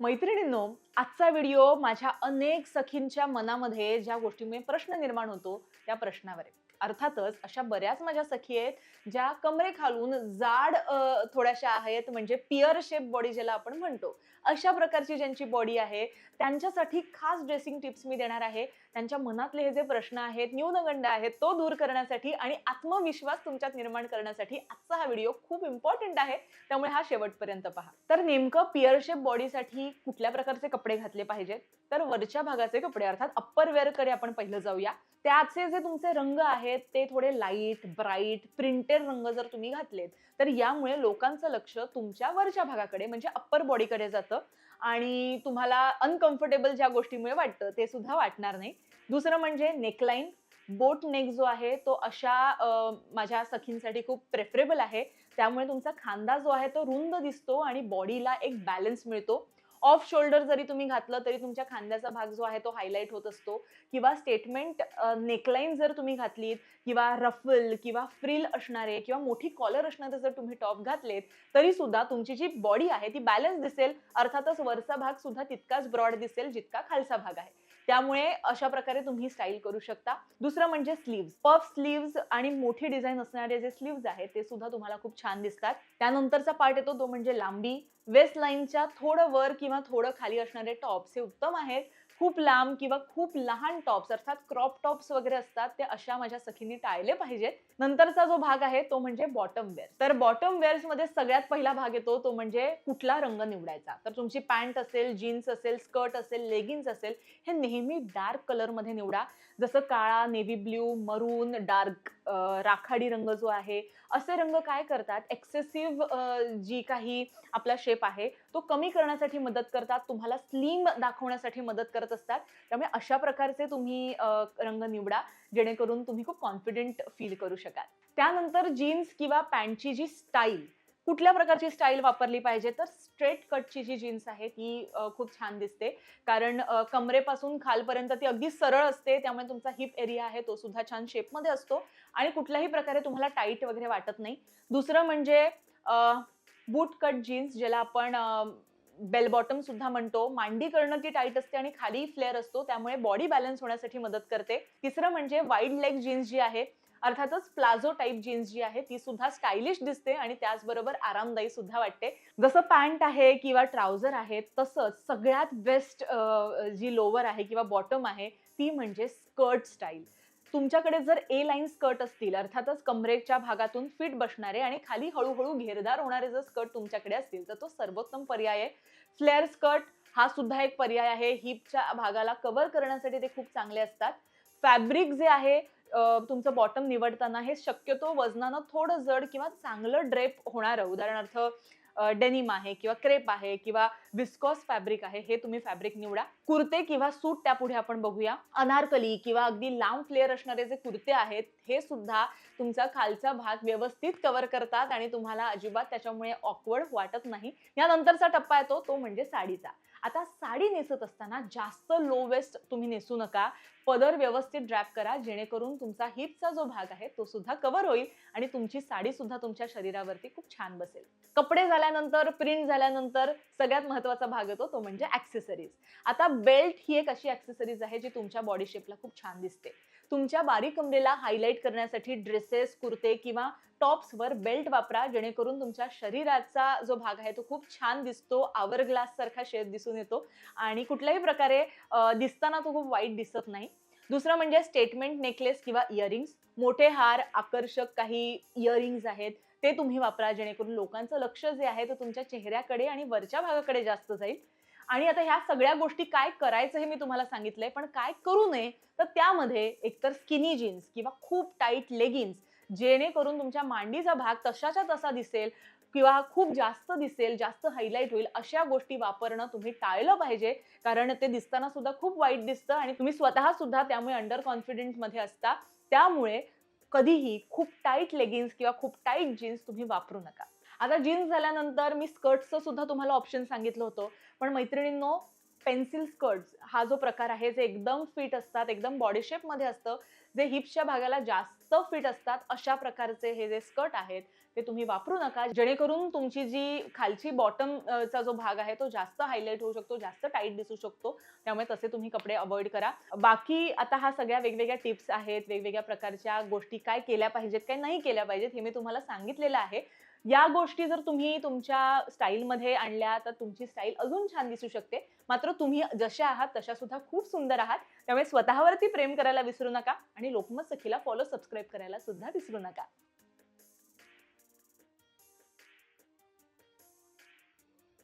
मैत्रिणींनो आजचा व्हिडिओ माझ्या अनेक सखींच्या मनामध्ये ज्या गोष्टीमुळे प्रश्न निर्माण होतो त्या प्रश्नावर आहे. अर्थातच अशा बऱ्याच माझ्या सखी आहेत ज्या कमरेखालून जाड थोड्याशा आहेत म्हणजे पिअर शेप बॉडी ज्याला आपण म्हणतो. अशा प्रकारची ज्यांची बॉडी आहे त्यांच्यासाठी खास ड्रेसिंग टिप्स मी देणार आहे. त्यांच्या मनातले हे जे प्रश्न आहेत न्यूनगंड आहेत तो दूर करण्यासाठी आणि आत्मविश्वास तुमच्यात निर्माण करण्यासाठी आजचा हा व्हिडिओ खूप इम्पॉर्टंट आहे. त्यामुळे हा शेवटपर्यंत पहा. तर नेमकं पिअर शेप बॉडीसाठी कुठल्या प्रकारचे कपडे घातले पाहिजेत? तर वरच्या भागाचे कपडे अर्थात अप्पर वेअरकडे आपण पहिलं जाऊया. त्याचे जे तुमचे रंग आहेत ते थोडे लाइट ब्राईट प्रिंटेड रंग जर तुम्ही घातलेत तर यामुळे लोकांचं लक्ष तुमच्या वरच्या भागाकडे म्हणजे अप्पर बॉडीकडे जातं. आणि तुम्हाला अनकम्फर्टेबल ज्या गोष्टीमुळे वाटतं ते सुद्धा वाटणार नाही. दुसरं म्हणजे नेकलाईन बोट नेक जो आहे तो अशा माझ्या सखींसाठी खूप प्रेफरेबल आहे. त्यामुळे तुमचा खांदा जो आहे तो रुंद दिसतो आणि बॉडीला एक बॅलन्स मिळतो. ऑफ शोल्डर जरी तुम्ही घातलं तरी तुमच्या खांद्याचा भाग जो आहे तो हायलाईट होत असतो. किंवा स्टेटमेंट नेकलाईन जर तुम्ही घातलीत किंवा रफल किंवा फ्रिल असणारे किंवा मोठी कॉलर असणारे जर तुम्ही टॉप घातलेत तरी सुद्धा तुमची जी बॉडी आहे ती बॅलन्स दिसेल. अर्थातच वरचा भाग सुद्धा तितकाच ब्रॉड दिसेल जितका खालचा भाग आहे. त्यामुळे अशा प्रकारे तुम्ही स्टाईल करू शकता. दुसरं म्हणजे स्लीव्स पफ स्लीव्स आणि मोठी डिझाईन असणारे जे स्लीव्स आहेत ते सुद्धा तुम्हाला खूप छान दिसतात. त्यानंतरचा पार्ट येतो तो म्हणजे लांबी. वेस्ट लाईनच्या थोडं वर किंवा थोडं खाली असणारे टॉप्स हे उत्तम आहेत. खूप लांब किंवा खूप लहान टॉप्स अर्थात क्रॉप टॉप्स वगैरे असतात ते अशा माझ्या सखींनी टाळले पाहिजेत. नंतरचा जो भाग आहे तो म्हणजे बॉटम वेअर तर बॉटम वेअर्समध्ये सगळ्यात पहिला भाग येतो तो म्हणजे कुठला रंग निवडायचा? तर तुमची पॅन्ट असेल जीन्स असेल स्कर्ट असेल लेगिन्स असेल हे नेहमी डार्क कलरमध्ये निवडा. जसं काळा नेव्ही ब्ल्यू मरून डार्क राखाडी रंग जो आहे असे रंग काय करतात? एक्सेसिव्ह जी काही आपला शेप आहे तो कमी करण्यासाठी मदत करतात तुम्हाला स्लिम दाखवण्यासाठी मदत करत असतात. त्यामुळे अशा प्रकारचे तुम्ही रंग निवडा जेणेकरून तुम्ही खूप कॉन्फिडेंट फील करू शकाल. त्यानंतर जीन्स किंवा पॅन्टची जी स्टाईल कुठल्या प्रकारची स्टाईल वापरली पाहिजे तर स्ट्रेट कटची जी जीन्स आहे ती खूप छान दिसते. कारण कमरेपासून खालपर्यंत ती अगदी सरळ असते त्यामुळे तुमचा हिप एरिया आहे तो सुद्धा छान शेपमध्ये असतो. आणि कुठल्याही प्रकारे तुम्हाला टाईट वगैरे वाटत नाही. दुसरं म्हणजे बूट कट जीन्स ज्याला आपण बेल बॉटम सुद्धा म्हणतो. मांडी करणं ती टाईट असते आणि खाली फ्लेअर असतो त्यामुळे बॉडी बॅलन्स होण्यासाठी मदत करते. तिसरं म्हणजे वाईड लेग जीन्स जी आहे अर्थातच प्लाझो टाईप जीन्स जी आहे ती सुद्धा स्टायलिश दिसते आणि त्याचबरोबर आरामदायी सुद्धा वाटते. जसं पॅन्ट आहे किंवा ट्राउझर आहे तसंच सगळ्यात बेस्ट जी लोअर आहे किंवा बॉटम आहे ती म्हणजे स्कर्ट स्टाईल तुमच्याकडे जर ए लाईन स्कर्ट असतील अर्थातच कमरेच्या भागातून फिट बसणारे आणि खाली हळूहळू घेरदार होणारे जर स्कर्ट तुमच्याकडे असतील तर तो सर्वोत्तम पर्याय आहे. फ्लेअर स्कर्ट हा सुद्धा एक पर्याय आहे. हिपच्या भागाला कव्हर करण्यासाठी ते खूप चांगले असतात. फॅब्रिक जे आहे तुमचं बॉटम निवडताना हे शक्यतो वजनानं थोडं जड किंवा चांगलं ड्रेप होणारं. उदाहरणार्थ डेनिम आहे किंवा क्रेप आहे किंवा विस्कॉस फॅब्रिक आहे हे तुम्ही फॅब्रिक निवडा. कुर्ते किंवा सूट त्यापुढे आपण बघूया. अनारकली किंवा अगदी लांब फ्लेअर असणारे जे कुर्ते आहेत हे सुद्धा तुमचा खालचा भाग व्यवस्थित कव्हर करतात आणि तुम्हाला अजिबात त्याच्यामुळे ऑकवर्ड वाटत नाही. यानंतरचा टप्पा येतो तो म्हणजे साडीचा. आता साडी नेसत असताना जास्त लो वेस्ट तुम्ही नेसू नका. पदर व्यवस्थित ड्रॅप करा जेणेकरून तुमचा हिपचा जो भाग आहे तो सुद्धा कव्हर होईल आणि तुमची साडी सुद्धा तुमच्या शरीरावरती खूप छान बसेल. कपडे झाल्यानंतर प्रिंट झाल्यानंतर सगळ्यात महत्त्वाचा भाग येतो तो म्हणजे ऍक्सेसरीज आता बेल्ट ही एक अशी ऍक्सेसरीज आहे जी तुमच्या बॉडी शेपला खूप छान दिसते. तुमच्या बारीक कमरेला हायलाईट करण्यासाठी ड्रेसेस कुर्ते किंवा टॉप्सवर बेल्ट वापरा जेणेकरून तुमच्या शरीराचा जो भाग आहे तो खूप छान दिसतो आवर ग्लास सारखा शेप दिसून येतो आणि कुठल्याही प्रकारे दिसताना तो खूप वाईट दिसत नाही. दुसरं म्हणजे स्टेटमेंट नेकलेस किंवा इयरिंग्स मोठे हार आकर्षक काही इयरिंग्स आहेत ते तुम्ही वापरा जेणेकरून लोकांचं लक्ष जे आहे ते तुमच्या चेहऱ्याकडे आणि वरच्या भागाकडे जास्त जाईल. आणि आता ह्या सगळ्या गोष्टी काय करायचं हे मी तुम्हाला सांगितलंय पण काय करू नये तर त्यामध्ये एकतर स्किनी जीन्स किंवा खूप टाईट लेगिन्स जेणेकरून तुमच्या मांडीचा भाग तशाच्या तसा दिसेल किंवा खूप जास्त दिसेल जास्त हायलाईट होईल अशा गोष्टी वापरणं तुम्ही टाळलं पाहिजे. कारण ते दिसताना सुद्धा खूप वाईट दिसतं आणि तुम्ही स्वतः सुद्धा त्यामुळे अंडर कॉन्फिडेंटमध्ये असता. त्यामुळे कधीही खूप टाईट लेगिन्स किंवा खूप टाईट जीन्स तुम्ही वापरू नका. आता जीन्स झाल्यानंतर मी स्कर्टचं सुद्धा तुम्हाला ऑप्शन सांगितलं होतं. पण मैत्रिणींनो पेन्सिल स्कर्ट्स हा जो प्रकार आहे जे एकदम फिट असतात एकदम बॉडी शेपमध्ये असतं जे हिप्सच्या भागाला जास्त फिट असतात अशा प्रकारचे हे जे स्कर्ट आहेत ते तुम्ही वापरू नका. जेणेकरून तुमची जी खालची बॉटम चा जो भाग आहे तो जास्त हायलाईट होऊ शकतो जास्त टाईट दिसू शकतो. त्यामुळे तसे तुम्ही कपडे अवॉइड करा. बाकी आता हा सगळ्या वेगवेगळ्या टिप्स आहेत वेगवेगळ्या प्रकारच्या गोष्टी काय केल्या पाहिजेत काय नाही केल्या पाहिजेत हे मी तुम्हाला सांगितलेलं आहे. या गोष्टी जर तुम्ही तुमच्या स्टाईलमध्ये आणल्या तर तुमची स्टाईल अजून छान दिसू शकते. मात्र तुम्ही जशा आहात तशा सुद्धा खूप सुंदर आहात. त्यामुळे स्वतःवरती प्रेम करायला विसरू नका आणि लोकमत सखीला फॉलो सबस्क्राईब करायला सुद्धा विसरू नका.